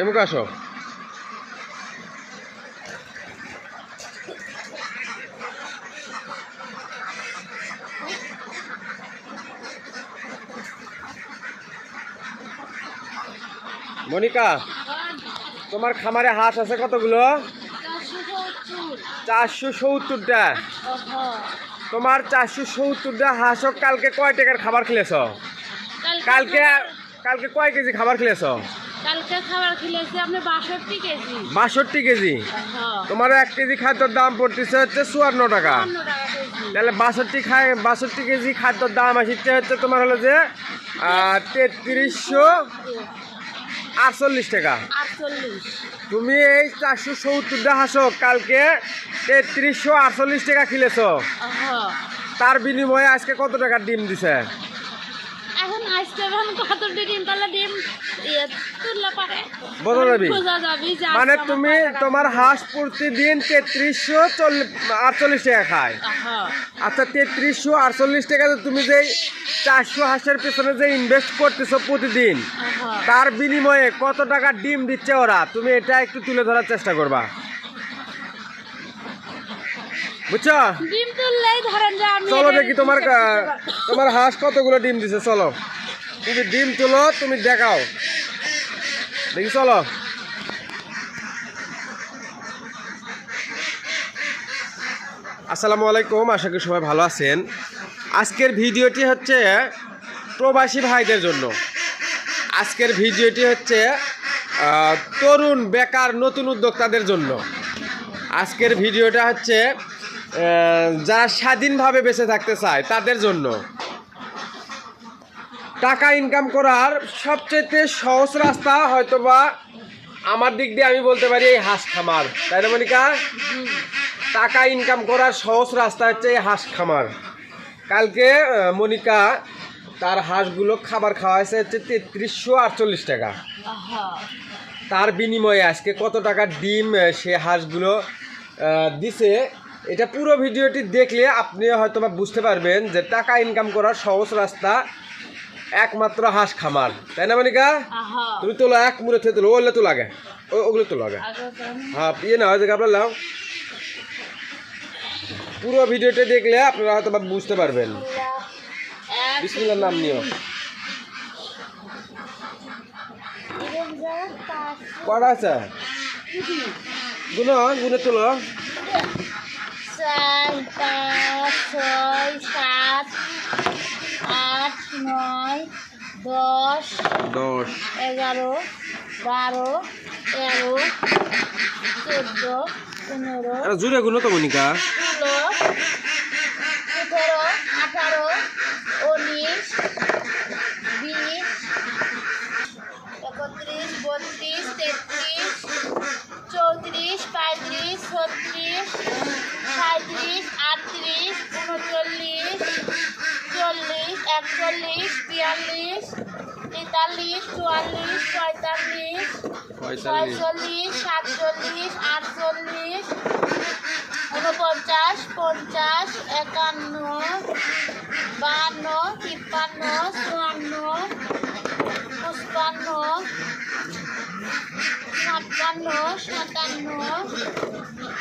এমুকে আসো। মনিকা তোমার খামারে হাঁস আছে কতগুলো? চারশো সত্তরটা তোমার চারশো সত্তরটা হাঁস কালকে কয় টাকার খাবার খেলেছ? কালকে কালকে কয় কেজি খাবার খেলেছ? কালকে খাবার খেলেছি আপনি বাষট্টি কেজি। বাষট্টি কেজি? হ্যাঁ। তোমার এক কেজি খাদ্যর দাম পড়তেছে হচ্ছে চুয়ান্ন টাকা। টাকা তাহলে বাষট্টি খায় বাষট্টি কেজি খাদ্যর দাম আসছে হচ্ছে তোমার হলো যে তেত্রিশশো আটচল্লিশ টাকা। তুমি এই চারশো সত্তরটা হাসো কালকে তেত্রিশশো আটচল্লিশ টাকা খেলেছ হ্যাঁ। তার বিনিময়ে আজকে কত টাকার ডিম দিছে? বোঝা যাবে মানে তুমি তোমার হাঁস প্রতিদিন তেত্রিশশো আটচল্লিশ টাকা খায়। আচ্ছা তেত্রিশশো আটচল্লিশ টাকা তুমি যে চারশো হাঁসের পেছনে যে ইনভেস্ট করতেছো প্রতিদিন তার বিনিময়ে কত টাকা ডিম দিচ্ছে ওরা? তুমি এটা একটু তুলে ধরার চেষ্টা করবা। বুঝছ? ডিম তুললেই ধরেন যে আমি চলো দেখি তোমার। তোমার হাঁস কতগুলো ডিম দিছে চলো। তুমি ডিম তুলো, তুমি দেখাও। দেখি, চলো। আসসালামু আলাইকুম, আশা করি সবাই ভালো আছেন। আজকের ভিডিওটি হচ্ছে প্রবাসী ভাইদের জন্য। আজকের ভিডিওটি হচ্ছে তরুণ বেকার নতুন উদ্যোক্তাদের জন্য। আজকের ভিডিওটা হচ্ছে যারা স্বাধীনভাবে বেঁচে থাকতে চায়, তাদের জন্য। টাকা ইনকাম করার সবচেয়ে সহজ রাস্তা হয়তোবা আমার দিক দিয়ে আমি বলতে পারি এই হাঁস খামার। তাই না মনিকা? টাকা ইনকাম করার সহজ রাস্তা হচ্ছে এই হাঁস খামার। কালকে মনিকা তার হাঁসগুলো খাবার খাওয়াইছে হচ্ছে তেত্রিশশো আটচল্লিশ টাকা। তার বিনিময়ে আজকে কত টাকা ডিম সে হাঁসগুলো দিছে। এটা পুরো ভিডিওটি দেখলে আপনি হয়তো বা বুঝতে পারবেন যে টাকা ইনকাম করার সহজ রাস্তা একমাত্র হাঁস খামার তাই না মনিকা? তুমি তোলো এক মুড়ে থেকে তোলো ওগুলো তো লাগে। ও- ওগুলো তো লাগে। হ্যাঁ ইয়ে না হয়তো আপনার লাও পুরো ভিডিওটা দেখলে আপনারা হয়তো বুঝতে পারবেন। বিসমিল্লার নাম নিও। কটা আছে? গুনো গুনে তোলো চার পাঁচ ছয় সাত আট নয় দশ দশ। এগারো বারো তেরো চোদ্দ পনেরো জুড়ে গুনো তো মনিকা। ষোলো সতেরো আঠারো উনিশ বিশ একত্রিশ বত্রিশ তেত্রিশ চৌত্রিশ পঁয়ত্রিশ ছত্রিশ সাঁত্রিশ একচল্লিশ বিয়াল্লিশ তেতাল্লিশ চুয়াল্লিশ পঁয়তাল্লিশ ছয়চল্লিশ সাতচল্লিশ আটচল্লিশ ঊনপঞ্চাশ পঞ্চাশ একান্ন বাহান্ন তিপ্পান্ন চুয়ান্ন পঁচপান্ন ছাপ্পান্ন সাতান্ন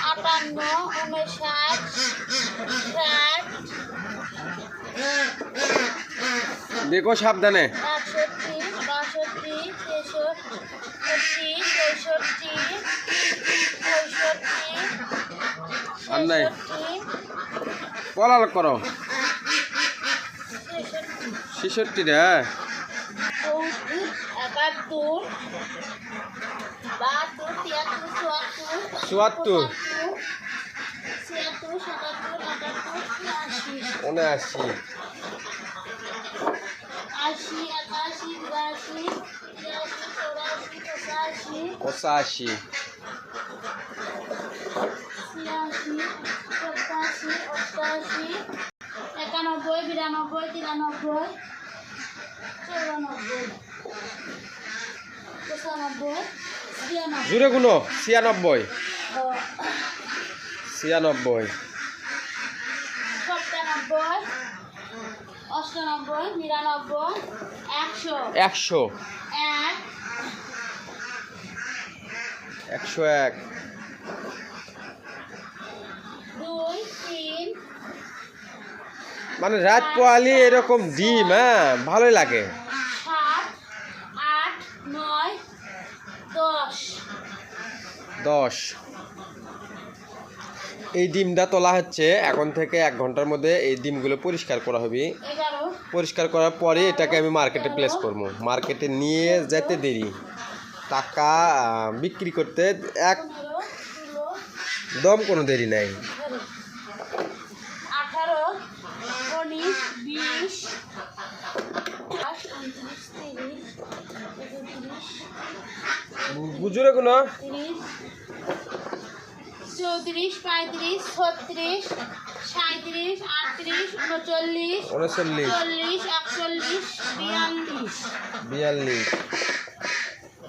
আটান্ন উনষাট ষাট দেখো সাবধানে। আর নাই। পলাল করো। ছেষট্টি রে তিয়াত্তর চুয়াত্তর উনআশি। আশি একাশি বিরাশি তিরাশি চৌরাশি পঁচাশি পঁচাশি ছিয়াশি সপ্তাশি অষ্টাশি একানব্বই বিরানব্বই তিরানব্বই চৌরানব্বই পঁচানব্বই ছিয়ানব্বই জুড়ে গুনো ছিয়ানব্বই ও, ছিয়ানব্বই সপ্তানব্বই অষ্টানব্বই নিরানব্বই একশো। একশো। এক। দুইশো এক। দুই তিন। মানে রাত পোয়ালি এরকম ডিম হ্যাঁ ভালোই লাগে। সাত আট নয় দশ। দশ। এই ডিমটা তোলা হচ্ছে এখন থেকে এক ঘণ্টার মধ্যে এই ডিমগুলো পরিষ্কার করা হবে। পরিষ্কার করার পরে এটাকে আমি মার্কেটে প্লেস করব। মার্কেটে নিয়ে যেতে দেরি। টাকা বিক্রি করতে এক দম কোনো দেরি নাই। আঠারো উনিশ বিশ বুঝুরে কোনো? চৌত্রিশ পঁয়ত্রিশ ছত্রিশ সাঁত্রিশ আটত্রিশ উনচল্লিশ উনচল্লিশ। চল্লিশ একচল্লিশ বিয়াল্লিশ। বিয়াল্লিশ।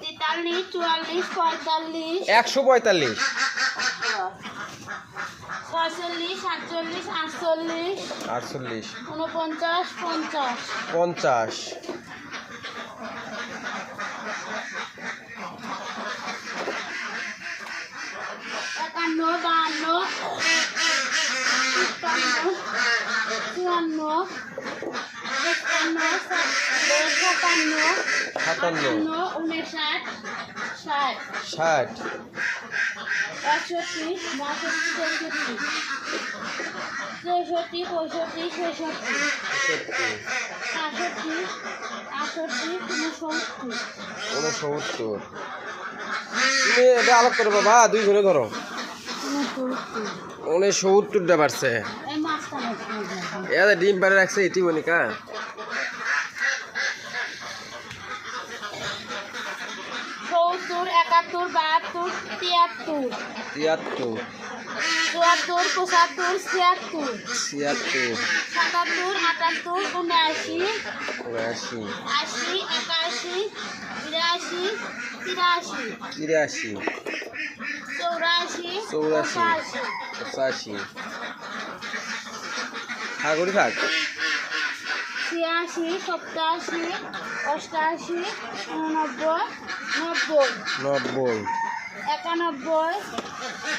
তেতাল্লিশ চুয়াল্লিশ পঁয়তাল্লিশ। একশো পঁয়তাল্লিশ। ছয়চল্লিশ সাতচল্লিশ আটচল্লিশ। আটচল্লিশ। উনপঞ্চাশ পঞ্চাশ। পঞ্চাশ একান্ন বাহান্ন তিপ্পান্ন চুয়ান্ন পঞ্চান্ন সাতান্ন সাতান্ন উনষাট ষাট ষাট। একষট্টি বাষট্টি তেষট্টি। চৌষট্টি পঁয়ষট্টি ছেষট্টি। সত্তর সাতষট্টি আটষট্টি ঊনসত্তর উনসত্তর। তুমি এটা আলোক করো বাবা দুই ঘরে ধরো। এই মাছটা দেখতে এদের ডিম পারে রাখছে এটি বনিকা সত্তর একাত্তর বাহাত্তর তিয়াত্তর। তিয়াত্তর। চুয়াত্তর পঁচাত্তর ছিয়াত্তর। ছিয়াত্তর। সাতাত্তর আটাত্তর উনআশি। উনআশি। আশি একাশি বিরাশি তিরাশি। তিরাশি। চৌরাশি চৌরাশি। পঁচাশি। ঠাকুরি থাক ছিয়াশি সপ্তাশি অষ্টাশি উননব্বই নব্বই। নব্বই। একানব্বই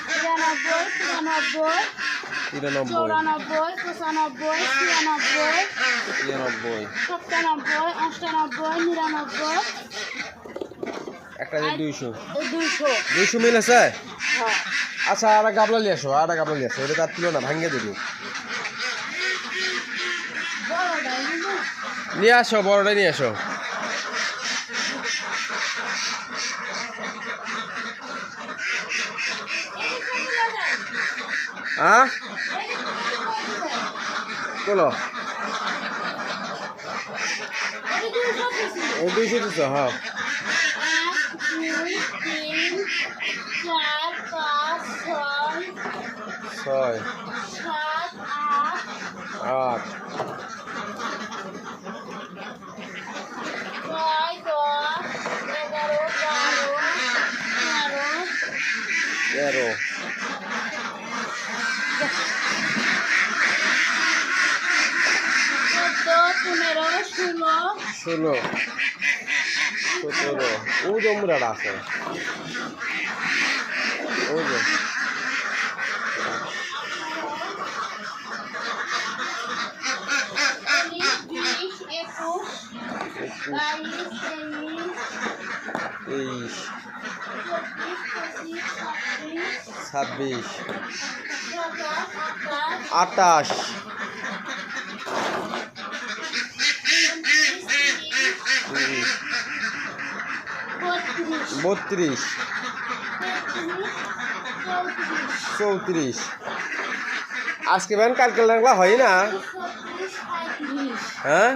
তিরানব্বই তিরানব্বই। চৌরানব্বই পঁচানব্বই ছিয়ানব্বই তিরানব্বই। সপ্তানব্বই অষ্টানব্বই নিরানব্বই। একটা দুইশো। দুইশো। দুইশো মিল আছে? হ্যাঁ। আচ্ছা আর গাবলা নিয়ে আসো আর গাবলা নিয়ে আসো এটা তার তুলো না ভাঙিয়ে দেবো? নিয়ে আসো বড়টা নিয়ে আসো। হ্যাঁ চলো এই দুইশো দিছো হ্যাঁ। ছয়। আট। তেরো তেরো চোদ্দ পনেরো ষোলো। সতেরো। ও জমুরাটা আছে। ওই যে। তেইশ ছাব্বিশ আটাশ উনত্রিশ তিরিশ তিরিশ বত্রিশ। চৌত্রিশ। আজকে ব্যান কালকে লাগলা হয় না? হ্যাঁ?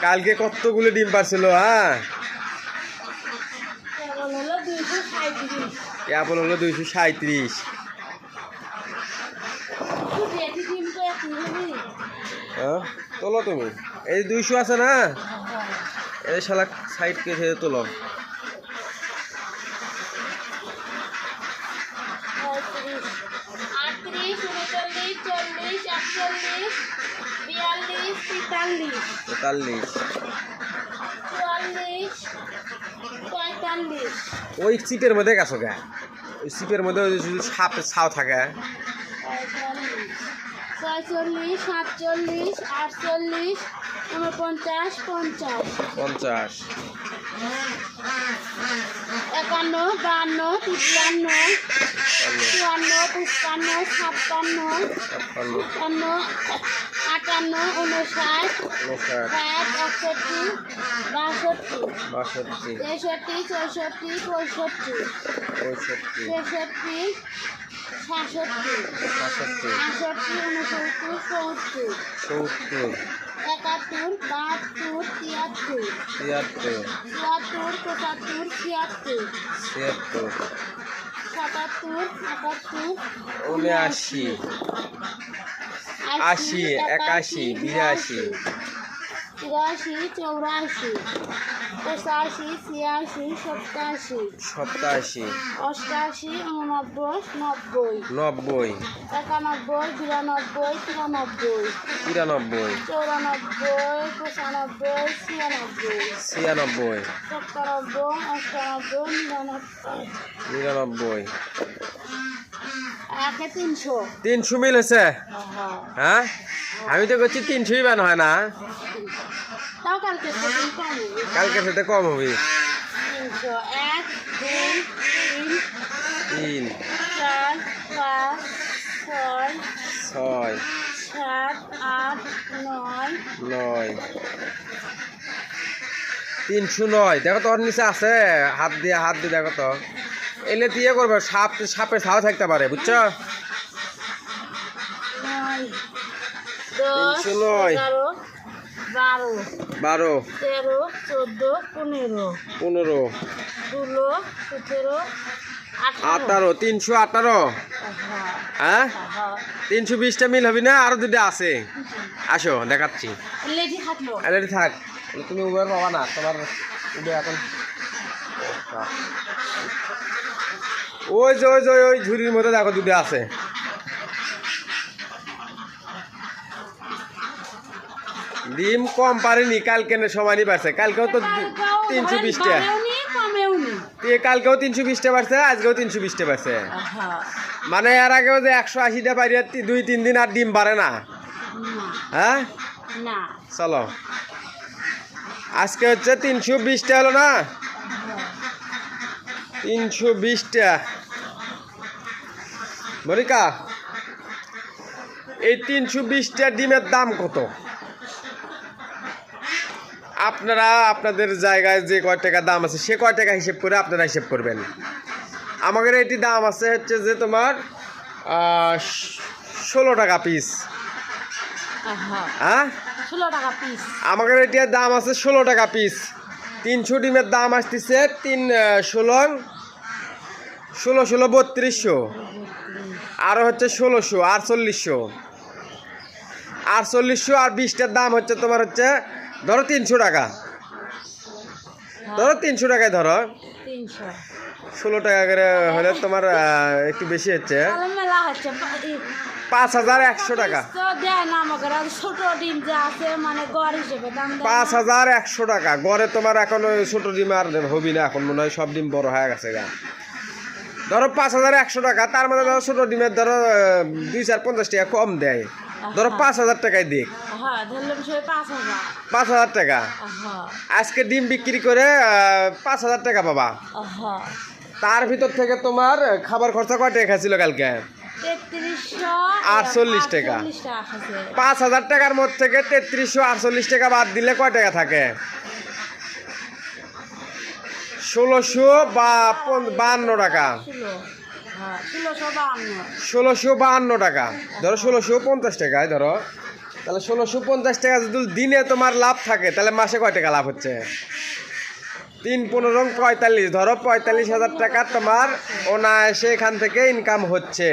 কালকে কতগুলো ডিম পারছিল হ্যাঁ? কেবল হলো দুইশো সাঁত্রিশ হ্যাঁ? তোলো তুমি। এই দুইশো আছে না? এই শালা সাইড কে ছেড়ে তোলো। ওই চিপের মধ্যে গেছো গা ওই চিপের মধ্যে ওই শুধু সাপ ছাও থাকে ছয়চল্লিশ সাতচল্লিশ আটচল্লিশ উনপঞ্চাশ পঞ্চাশ। পঞ্চাশ। একান্ন বাহান্ন তিপ্পান্ন চুয়ান্ন পঁচপান্ন ছাপ্পান্ন ছাপ্পান্ন। আটান্ন উনষাট উনষাট ষাট একষট্টি বাষট্টি। বাষট্টি। তেষট্টি চৌষট্টি পঁয়ষট্টি। পঁয়ষট্টি। ছেষট্টি সাতষট্টি। আটষট্টি উনসত্তর সত্তর সত্তর। একাত্তর বাহাত্তর তিয়াত্তর। তিয়াত্তর। চুয়াত্তর পঁচাত্তর ছিয়াত্তর। ছিয়াত্তর। সাতাত্তর একাত্তর। উনআশি। আশি একাশি বিরাশি। তিরাশি চৌরাশি পঁচাশি ছিয়াশি সপ্তাশি সপ্তাশি অষ্টাশি উননব্বই নব্বই নব্বই একানব্বই বিরানব্বই তিরানব্বই তিরানব্বই চৌরানব্বই পঁচানব্বই ছিয়ানব্বই ছিয়ানব্বই সত্তরানব্বই অষ্টানব্বই নিরানব্বই নিরানব্বই তিনশো। মিল হয়েছে? হ্যাঁ? আমি তো করছি তিনশোই বান হয় না। কালকে কম সাথে কম হবে। তিন ছয়। সাত আট নয়। নয়। তিনশো নয়। দেখো তোর নিচে আছে। হাত দিয়ে হাত দিয়ে দেখো তো। এলে দিয়ে করবে সাপ সাপে ছাও থাকতে পারে বুঝছ? বারো তেরো চোদ্দ পনেরো। পনেরো ষোলো সতেরো আঠারো। তিনশো আঠারো। হ্যাঁ। তিনশো বিশটা মিল হবে না? আরও দুটো আছে। আসো দেখাচ্ছি। অলরেডি থাক। তুমি উবের পাবা না তোমার উবের এখন। ওই যে ওই যে ওই- ঝুড়ির মধ্যে দেখো দুটো আছে। ডিম কম পারেনি কালকে সমানই বাড়ছে কালকেও তো তিনশো বিশটা। কালকেও তিনশো বিশটা বাড়ছে আজকেও তিনশো বিশটা বাড়ছে মানে এর আগেও যে একশো আশিটা তি- দুই তিন দিন আর ডিম বাড়ে না। না, হ্যাঁ? চলো। আজকে হচ্ছে তিনশো বিশটা হলো না? তিনশো বিশটা। মরিকা এই তিনশো বিশটা ডিমের দাম কত? আপনারা আপনাদের জায়গায় যে কয় টাকা দাম আছে সে কয় টাকা হিসেব করে আপনারা হিসেব করবেন। আমাদের এটি দাম আছে হচ্ছে যে তোমার ষোলো টাকা পিস হ্যাঁ, ষোলো টাকা পিস আমাদের এটির দাম আছে ষোলো টাকা পিস তিনশো ডিমের দাম আসতেছে তিন ষোলো ষোলো ষোলো বত্রিশশো। আরও হচ্ছে ষোলোশো আটচল্লিশশো। আটচল্লিশশো আর বিশটার দাম হচ্ছে তোমার হচ্ছে ধরো তিনশো টাকা। ধরো তিনশো টাকায় ধরো। ষোলো টাকা করে হলে তোমার একটু বেশি হচ্ছে। পাঁচ হাজার একশো টাকা। মানে পাঁচ হাজার একশো টাকা। গড়ে তোমার এখন ছোটো ডিম আর হবি না এখন মনে হয় সব ডিম বড় হয়ে গেছে গা। ধরো পাঁচ হাজার একশো টাকা তার মধ্যে ধরো ছোটো ডিমের ধরো দুই চার পঞ্চাশ টাকা কম দেয়। ধরো পাঁচ হাজার টাকায় দিক। পাঁচ হাজার। টাকা। আজকে ডিম বিক্রি করে পাঁচ হাজার টাকা পাবা। তার ভিতর থেকে তোমার খাবার খরচা কয় টাকা খাইছিল কালকে? আটচল্লিশ টাকা। পাঁচ হাজার টাকার মধ্যে থেকে তেত্রিশশো আটচল্লিশ টাকা বাদ দিলে কয় টাকা থাকে? ষোলোশো বা বাহান্ন টাকা। ষোলোশো বাহান্ন টাকা। ধরো ষোলোশো পঞ্চাশ টাকায় ধরো। তাহলে ষোলোশো পঞ্চাশ টাকা যদি দিনে তোমার লাভ থাকে, তাহলে মাসে কয় টাকা লাভ হচ্ছে? তিন, পনেরো, পঁয়তাল্লিশ। ধরো পঁয়তাল্লিশ হাজার টাকা তোমার অনায়াসে এখান থেকে ইনকাম হচ্ছে।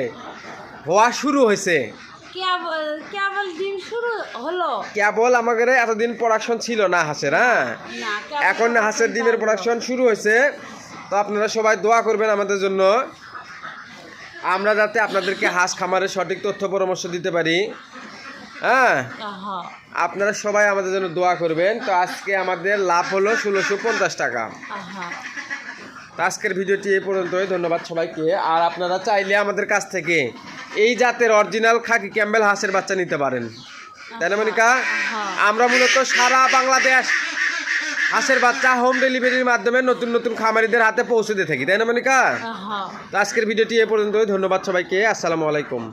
হওয়া শুরু হয়েছে। কেবল ডিম শুরু হলো। কেবল আমাদের এতদিন প্রোডাকশন ছিল না হাঁসের হ্যাঁ? এখন হাঁসের ডিমের প্রোডাকশন শুরু হয়েছে তো আপনারা সবাই দোয়া করবেন আমাদের জন্য। আমরা যাতে আপনাদেরকে হাঁস খামারের সঠিক তথ্য পরামর্শ দিতে পারি হ্যাঁ? আপনারা সবাই আমাদের জন্য দোয়া করবেন। তো আজকে আমাদের লাভ হলো ষোলোশো পঞ্চাশ টাকা। তো আজকের ভিডিওটি এই পর্যন্তই ধন্যবাদ সবাইকে। আর আপনারা চাইলে আমাদের কাছ থেকে এই জাতের অরিজিনাল খাকি ক্যাম্বেল হাঁসের বাচ্চা নিতে পারেন। তাই না মনিকা। আমরা মূলত সারা বাংলাদেশ হাঁসের বাচ্চা হোম ডেলিভারির মাধ্যমে নতুন নতুন খামারিদের হাতে পৌঁছে দিয়ে থাকি। তাই না মনিকা? হ্যাঁ। আজকের ভিডিওটি এ পর্যন্ত ধন্যবাদ সবাইকে। আসসালামু আলাইকুম।